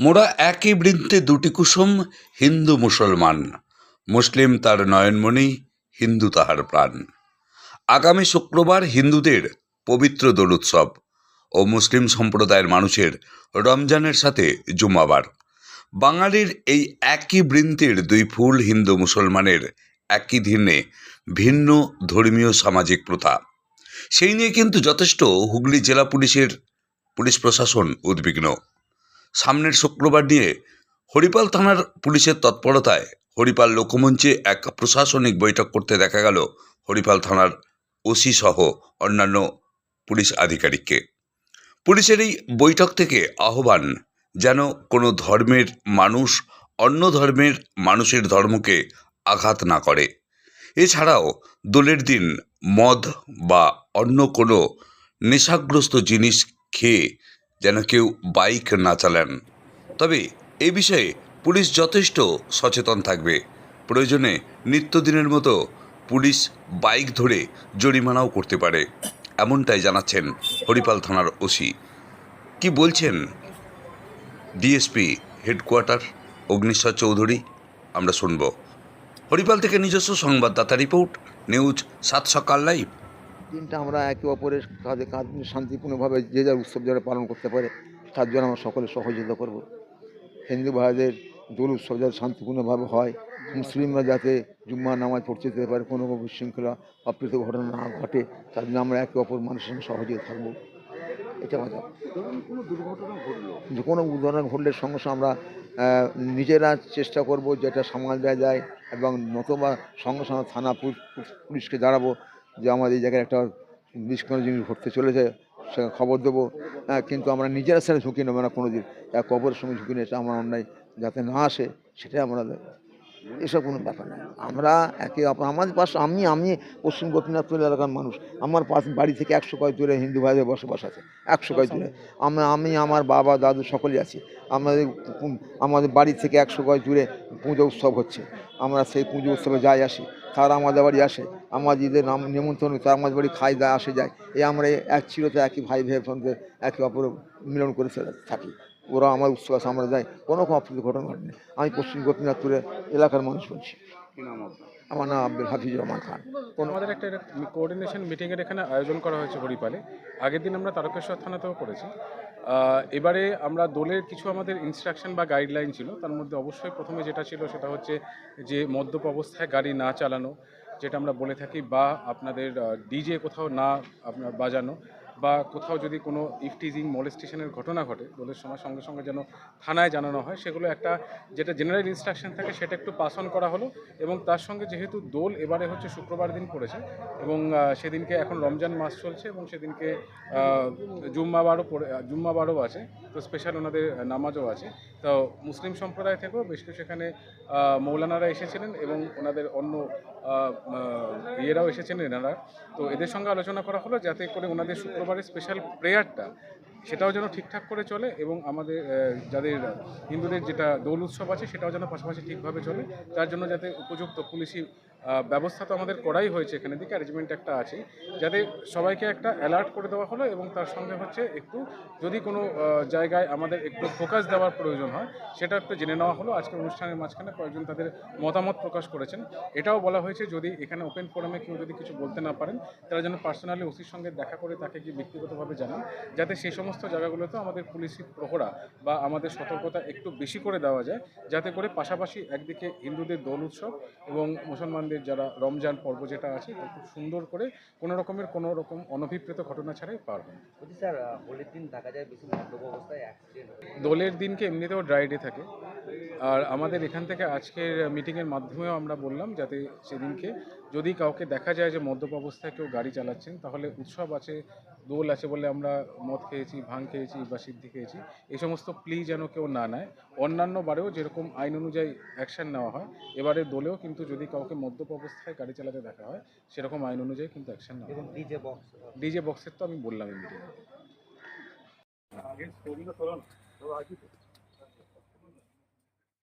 মোরা একই বৃন্তে দুটি কুসুম, হিন্দু মুসলমান। মুসলিম তার নয়নমণি, হিন্দু তাহার প্রাণ। আগামী শুক্রবার হিন্দুদের পবিত্র দোল উৎসব ও মুসলিম সম্প্রদায়ের মানুষের রমজানের সাথে জুমাবার। বাঙালির এই একই বৃন্তের দুই ফুল হিন্দু মুসলমানের একই দিনে ভিন্ন ধর্মীয় সামাজিক প্রথা। সেই নিয়ে কিন্তু যথেষ্ট হুগলি জেলা পুলিশের, পুলিশ প্রশাসন উদ্বিগ্ন। সামনের শুক্রবার নিয়ে হরিপাল থানার পুলিশের তৎপরতায় হরিপাল লোকমঞ্চে এক প্রশাসনিক বৈঠক করতে দেখা গেল হরিপাল থানার ওসি সহ অন্যান্য পুলিশ আধিকারিককে। পুলিশের এই বৈঠক থেকে আহ্বান, যেন কোনো ধর্মের মানুষ অন্য ধর্মের মানুষের ধর্মকে আঘাত না করে। এছাড়াও দোলের দিন মদ বা অন্য কোনো নেশাগ্রস্ত জিনিস খেয়ে যেন কেউ বাইক না চালান। তবে এ বিষয়ে পুলিশ যথেষ্ট সচেতন থাকবে। প্রয়োজনে নিত্যদিনের মতো পুলিশ বাইক ধরে জরিমানাও করতে পারে, এমনটাই জানাচ্ছেন হরিপাল থানার ওসি। কি বলছেন? ডিএসপি হেডকোয়ার্টার অগ্নিশ্বর চৌধুরী, আমরা শুনব। হরিপাল থেকে নিজস্ব সংবাদদাতা রিপোর্ট, নিউজ সাত সকাল লাইভ। দিনটা আমরা একে অপরের কাঁধে কাঁধ শান্তিপূর্ণভাবে যে যার উৎসব যারা পালন করতে পারে, তার জন্য আমরা সকলে সহযোগিতা করব। হিন্দু ভাইদের দোল উৎসব যাতে শান্তিপূর্ণভাবে হয়, মুসলিমরা যাতে জুম্মা নামাজ পড়তে যেতে পারে, কোনো বিশৃঙ্খলা, অপ্রীত ঘটনা না ঘটে, তার জন্য আমরা একে অপর মানুষের সঙ্গে সহযোগিতা থাকব। এটা কথা যে কোনো দুর্ঘটনা ঘটলে সঙ্গে সঙ্গে আমরা নিজেরা চেষ্টা করব যেটা সামাল দেওয়া যায় এবং নতুবা সঙ্গে সঙ্গে থানা পুলিশকে জানাব যে আমাদের এই জায়গায় একটা বিষ জিনিস ঘটতে চলেছে সে খবর দেবো হ্যাঁ কিন্তু আমরা নিজেরা সেটা ঝুঁকি নেব না কোনো দিন এক কবরের সঙ্গে ঝুঁকি নিয়ে আমরা অন্যায় যাতে না আসে, সেটাই আমরা। এসব কোনো ব্যাপার না। আমরা একে অপর আমাদের পাশে আমি আমি পশ্চিম গোপীনাথপুর এলাকার মানুষ। আমার পাশ বাড়ি থেকে একশো কয় দূরে হিন্দু ভাইদের বসবাস আছে। একশো কয় দূরে। আমরা, আমি, আমার বাবা, দাদু সকলেই আছি। আমাদের আমাদের বাড়ি থেকে একশো কয় দূরে পুজো উৎসব হচ্ছে। আমরা সেই পুজো উৎসবে যাই আসি। তারা আমাদের বাড়ি আসে। আমাদের ঈদের নাম নিমন্ত্রণ, তারা আমাদের বাড়ি খাই দায় আসে যায়। এই আমরা এক চিরতে একই ভাই ভাই বোনদের একে অপর মিলন করে থাকি। ওরা আমার উৎসব আছে আমরা যাই। কোনো রকম অপ্রীত ঘটনা ঘটেনি। আমি পশ্চিম গোপীনাথপুরের এলাকার মানুষ বলছি। আমার নাম আব্দুল হাফিজুর রহমান খান। কোনো আমাদের একটা কোঅর্ডিনেশন মিটিংয়ের এখানে আয়োজন করা হয়েছে হরিপালে। আগের দিন আমরা তারকেশ্বর থানাতেও করেছি। এবারে আমরা দোলের কিছু আমাদের ইনস্ট্রাকশন বা গাইডলাইন ছিল। তার মধ্যে অবশ্যই প্রথমে যেটা ছিল সেটা হচ্ছে যে মদ্যপ অবস্থায় গাড়ি না চালানো যেটা আমরা বলে থাকি বা আপনাদের ডিজে কোথাও না আপনার বাজানো বা কোথাও যদি কোনো ইফটিজিং মলেস্টেশনের ঘটনা ঘটে দোলের সময় সঙ্গে সঙ্গে যেন থানায় জানানো হয়, সেগুলো একটা যেটা জেনারেল ইনস্ট্রাকশন থাকে সেটা একটু পাস অন করা হলো এবং তার সঙ্গে যেহেতু দোল এবারে হচ্ছে শুক্রবার দিন পড়েছে এবং সেদিনকে এখন রমজান মাস চলছে এবং সেদিনকে জুম্মাবারও পড়ে, জুম্মাবারও আছে, তো স্পেশাল ওনাদের নামাজও আছে। তো মুসলিম সম্প্রদায় থেকেও বেশ কিছু সেখানে মৌলানারা এসেছিলেন এবং ওনাদের অন্য ইয়েরাও এসেছেন এনারা। তো এদের সঙ্গে আলোচনা করা হলো যাতে করে ওনাদের শুক্রবারের স্পেশাল প্রেয়ারটা সেটাও যেন ঠিকঠাক করে চলে এবং আমাদের যাদের হিন্দুদের যেটা দোল উৎসব আছে সেটাও যেন পাশাপাশি ঠিকভাবে চলে, তার জন্য যাতে উপযুক্ত পুলিশি ব্যবস্থা তো আমাদের করাই হয়েছে এখানে। দিকে অ্যারেঞ্জমেন্ট একটা আছে, যাতে সবাইকে একটা অ্যালার্ট করে দেওয়া হলো এবং তার সঙ্গে হচ্ছে একটু যদি কোনো জায়গায় আমাদের একটু ফোকাস দেওয়ার প্রয়োজন হয়, সেটা একটু জেনে নেওয়া হলো। আজকে অনুষ্ঠানের মাঝখানে কয়েকজন তাদের মতামত প্রকাশ করেছেন। এটাও বলা হয়েছে যদি এখানে ওপেন ফোরামে কেউ যদি কিছু বলতে না পারেন, তারা যেন পার্সোনালি ওসির সঙ্গে দেখা করে তাকে গিয়ে ব্যক্তিগতভাবে জানান, যাতে সেই সমস্ত জায়গাগুলোতে আমাদের পুলিশি প্রহরা বা আমাদের সতর্কতা একটু বেশি করে দেওয়া যায়, যাতে করে পাশাপাশি একদিকে হিন্দুদের দোল উৎসব এবং মুসলমানদের যারা রমজান পর্ব যেটা আছে খুব সুন্দর করে কোনো রকমের কোনো রকম অনভিপ্রেত ঘটনা ছাড়াই পার হয়। স্যার হোলির দিন দেখা যায় বেশি অবস্থায় দোলের দিনকে এমনিতেও ড্রাই ডে থাকে? আর আমাদের এখান থেকে আজকের মিটিংয়ের মাধ্যমেও আমরা বললাম যাতে সেদিনকে যদি কাউকে দেখা যায় যে মদ্যপ অবস্থায় কেউ গাড়ি চালাচ্ছেন তাহলে উৎসব আছে দোল আছে বলে আমরা মদ খেয়েছি ভাং খেয়েছি বা সিদ্ধি খেয়েছি এই সমস্ত প্লি যেন কেউ না নেয়। অন্যান্য বারেও যেরকম আইন অনুযায়ী অ্যাকশান নেওয়া হয় এবারে দোলেও কিন্তু যদি কাউকে মদ্যপ অবস্থায় গাড়ি চালাতে দেখা হয় সেরকম আইন অনুযায়ী কিন্তু অ্যাকশান নেওয়া এবং ডিজে বক্স ডিজে বক্সের তো আমি বললাম মিটিংয়ে